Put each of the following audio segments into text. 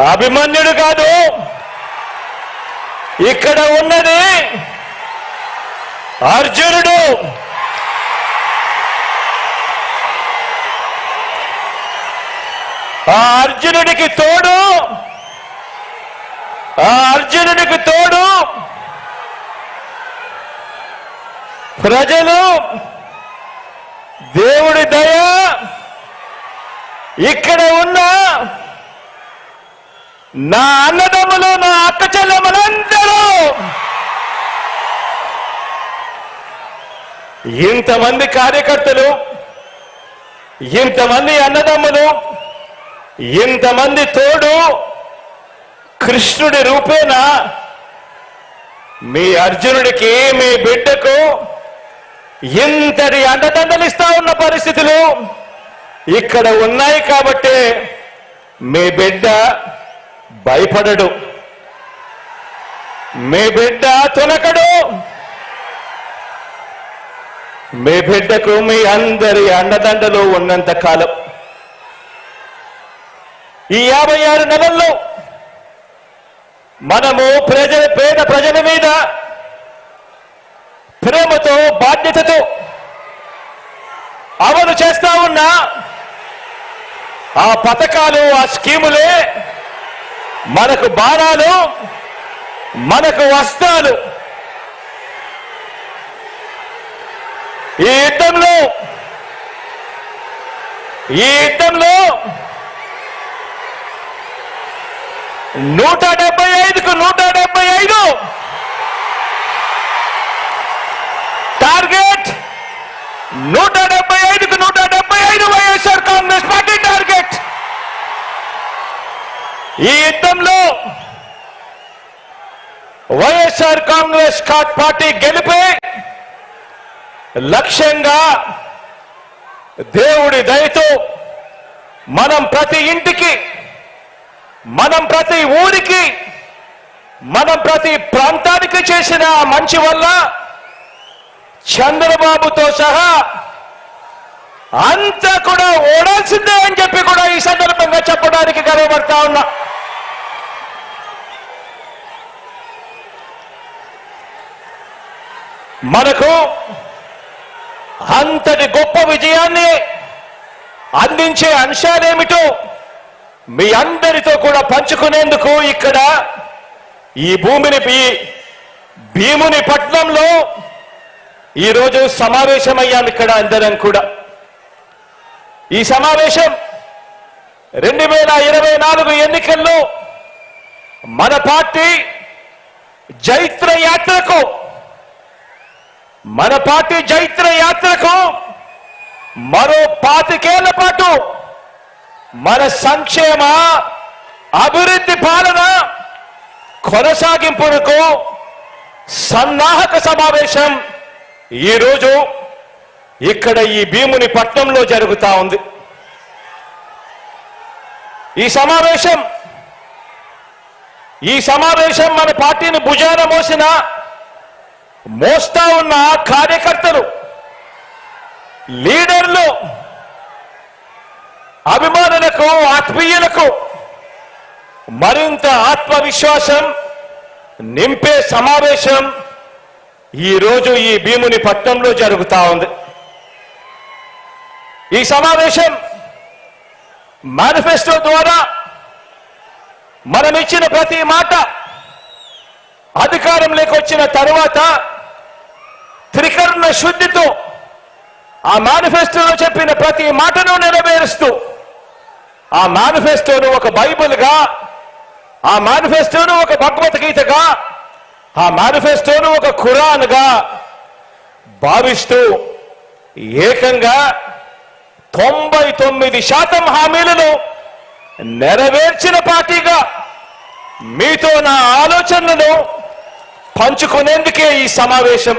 అభిమన్యుడు కాదు. ఇక్కడ ఉన్నది అర్జునుడు. ఆ అర్జునుడికి తోడు. ఆ అర్జునుడికి తోడు. ప్రజలు. దేవుడి దయ. ఇక్కడ ఉన్న నా అన్నదమ్ములు నా అక్క చెల్లెమ్మలందరూ ఇంతమంది కార్యకర్తలు ఇంతమంది అన్నదమ్ములు ఇంతమంది తోడు కృష్ణుడి రూపేణ మీ అర్జునుడికి మీ బిడ్డకు ఇంతటి అండదండలిస్తా ఉన్న పరిస్థితులు ఇక్కడ ఉన్నాయి కాబట్టి మీ బిడ్డ భయపడడు. మీ బిడ్డ తొలకడు. మీ బిడ్డకు మీ అందరి అండదండలు ఉన్నంత కాలం. ఈ యాభై ఆరు నెలల్లో మనము ప్రజల పేద ప్రజల మీద ప్రేమతో బాధ్యతతో అమలు చేస్తా ఉన్న ఆ పథకాలు ఆ స్కీములే మనకు బాణాలు మనకు వస్త్రాలు. ఈ యుద్ధంలో ఈ యుద్ధంలో నూట డెబ్బై ఐదుకు నూట డెబ్బై ఐదు. టార్గెట్ నూట డెబ్బై ఐదుకు నూట డెబ్బై ఐదు వైఎస్ఆర్ కాంగ్రెస్ పార్టీ టార్గెట్ ఈ యుద్ధంలో వైఎస్ఆర్ కాంగ్రెస్ కా- పార్టీ గెలిపే లక్ష్యంగా దేవుడి దయతో మనం ప్రతి ఇంటికి మనం ప్రతి ఊరికి మనం ప్రతి ప్రాంతానికి చేసిన మంచి వల్ల చంద్రబాబుతో సహా అంతా కూడా ఓడాల్సిందే అని చెప్పి కూడా ఈ సందర్భంగా చెప్పడానికి గర్వపడతా ఉన్నా. మనకు అంతటి గొప్ప విజయాన్ని అందించే అంశాలేమిటో మీ అందరితో కూడా పంచుకునేందుకు ఇక్కడ ఈ భూమిని భీముని పట్నంలో ఈరోజు సమావేశమయ్యాం ఇక్కడ అందరం కూడా. ఈ సమావేశం రెండు వేల ఇరవై నాలుగు ఎన్నికల్లో మన పార్టీ జైత్ర యాత్రకు మన పార్టీ జైత్ర యాత్రకు మరో పాతికేళ్ళ పాటు మన సంక్షేమ అభివృద్ధి పాలన కొనసాగింపునకు సన్నాహక సమావేశం ఈరోజు ఇక్కడ ఈ భీముని పట్నంలో జరుగుతా ఉంది. ఈ సమావేశం ఈ సమావేశం మన పార్టీని భుజాన మోసిన మోస్తా ఉన్న కార్యకర్తలు లీడర్లు అభిమానులకు ఆత్మీయులకు మరింత ఆత్మవిశ్వాసం నింపే సమావేశం ఈ రోజు ఈ భీముని పట్టణంలో జరుగుతా ఉంది. ఈ సమావేశం మేనిఫెస్టో ద్వారా మనమిచ్చిన ప్రతి మాట అధికారంలోకి వచ్చిన తరువాత త్రికరణ శుద్ధితో ఆ మేనిఫెస్టోలో చెప్పిన ప్రతి మాటను నెరవేరుస్తూ ఆ మేనిఫెస్టోను ఒక బైబిల్గా ఆ మేనిఫెస్టోను ఒక భగవద్గీతగా ఆ మేనిఫెస్టోను ఒక ఖురాన్గా భావిస్తూ ఏకంగా తొంభై తొమ్మిది శాతం హామీలను నెరవేర్చిన పార్టీగా మీతో నా ఆలోచనలను పంచుకునేందుకే ఈ సమావేశం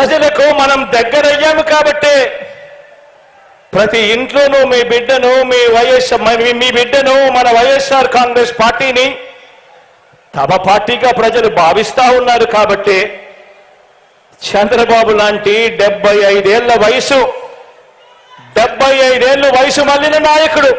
ప్రజలకు మనం దగ్గరయ్యాము కాబట్టే ప్రతి ఇంట్లోనూ మీ బిడ్డను మీ వైఎస్ఆర్ మీ- మీ బిడ్డను మన వైఎస్ఆర్ కాంగ్రెస్ పార్టీని తమ పార్టీగా ప్రజలు భావిస్తా ఉన్నారు కాబట్టి చంద్రబాబు లాంటి డెబ్బై ఐదేళ్ళ వయసు డెబ్బై ఐదేళ్ళ వయసు మళ్ళిన నాయకుడు.